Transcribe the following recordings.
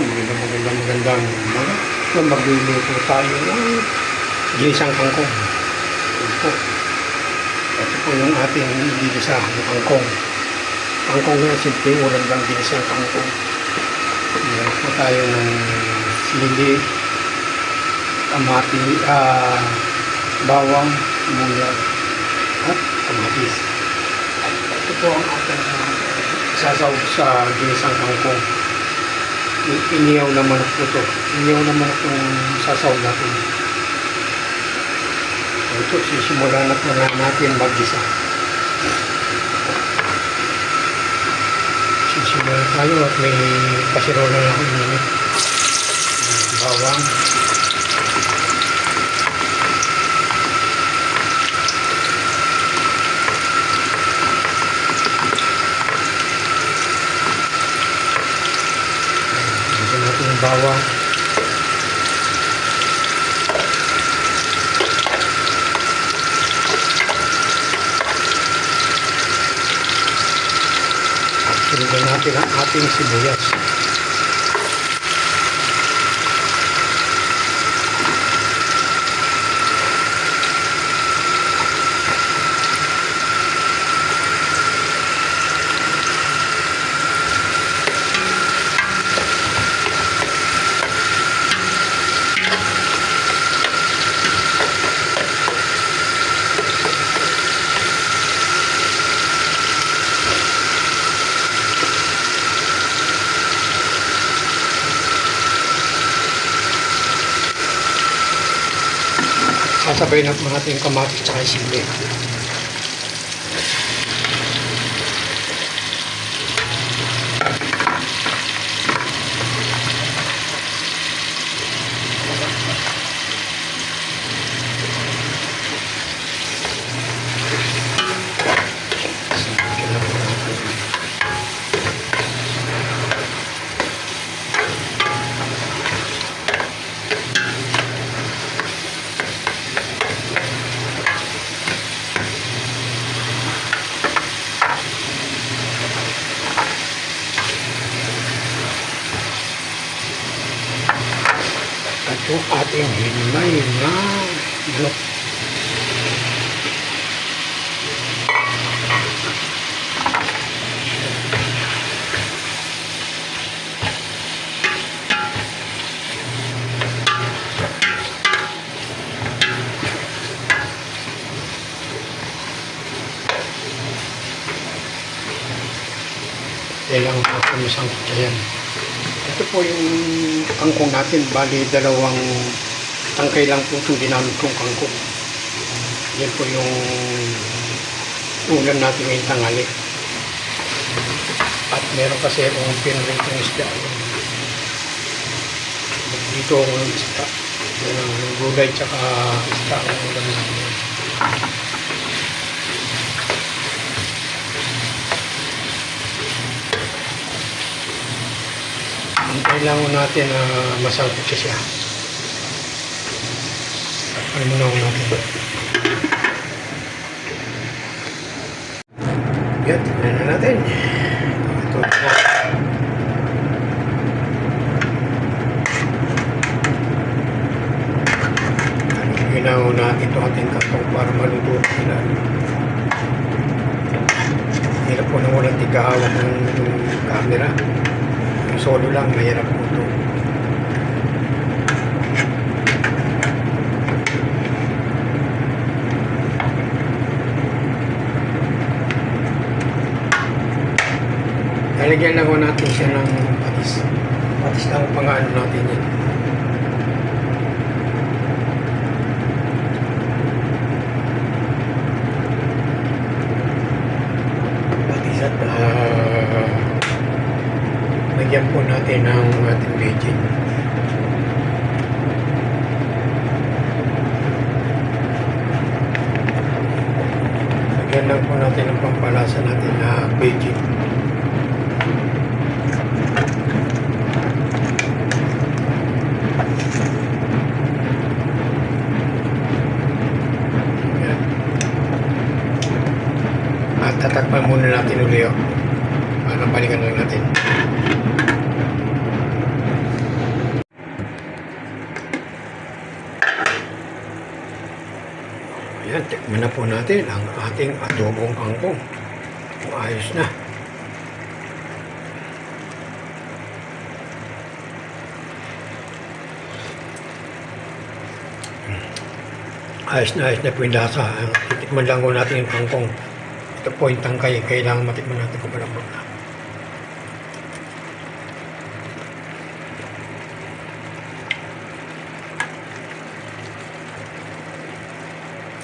maganda maganda magandang mga so, magluluto tayo ng ginisang kangkong. Ito po. Ito po yung ating ginisa ng kangkong. Kangkong nga, simple ulam lang ginisang kangkong. Meron po tayo ng sili, kamati, ah, bawang, luya, at kamatis. At ito po ang ating ah, sasaw sa ginisang kangkong. Iniyaw na manok po ito. Iniyaw na manok yung sasaw natin. Ito, sisimulan na na natin mag-gisa. Sisimulan tayo at may kasirola na ako init. Bawang. Natin yung bawang. Sundan natin ang ating sibuyas. Sasabay na po natin yung kamatis at sili. At yung ating hinay na manok. Kailangan natin isang kutsayan. Ito po yung kangkong natin. Bali, dalawang tangkay lang po ito ginamit kong kangkong. Yan po yung ulam natin ngayong tangali. At meron kasi akong pinritong isda. Dito ang isda. Yan ang gulay tsaka isda ang ulam natin. Ang kailangan natin na masangkot siya siya. Ano muna ako natin. Yan, tignan na natin. Ito na. Ginaw na ito ating kantong para maluto sila. Hirap po nang walang tigahawak ng camera. Solo lang, mahirap po ito. Lalagyan lang ko natin siya ng patis. Patis ang pangano natin yan. Patis at ah, lagyan po natin ng ating legend. Lagyan lang po natin ng pampalasa natin na Beijing. At tatakpan muna natin uli. oh. Para balikan lang natin. Tikman na po natin ang ating adobong kangkong. Ayos na. Ayos na ayos na po yung lasa. Titikman lang ko natin yung kangkong. Ito po yung tangkay. Kailangan matikman natin kung malambot na.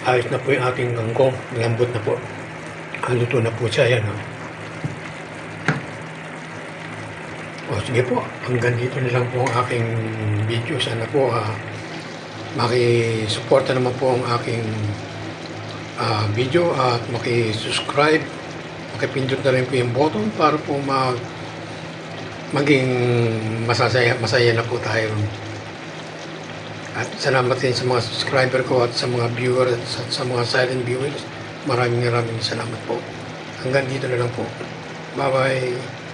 Ayos na po yung ating kangkong. Lambot na po. Haluto na po siya. Yan. O sige po. Hanggang dito na lang po ang aking video. Sana po ah, makisuporta naman po ang aking ah, video at makisubscribe. Makipindot na rin po yung button para po mag maging masasaya, masaya na po tayo. At salamat din sa mga subscriber ko at sa mga viewers at sa, sa mga silent viewers. Maraming maraming salamat po. Hanggang dito na lang po. Bye-bye.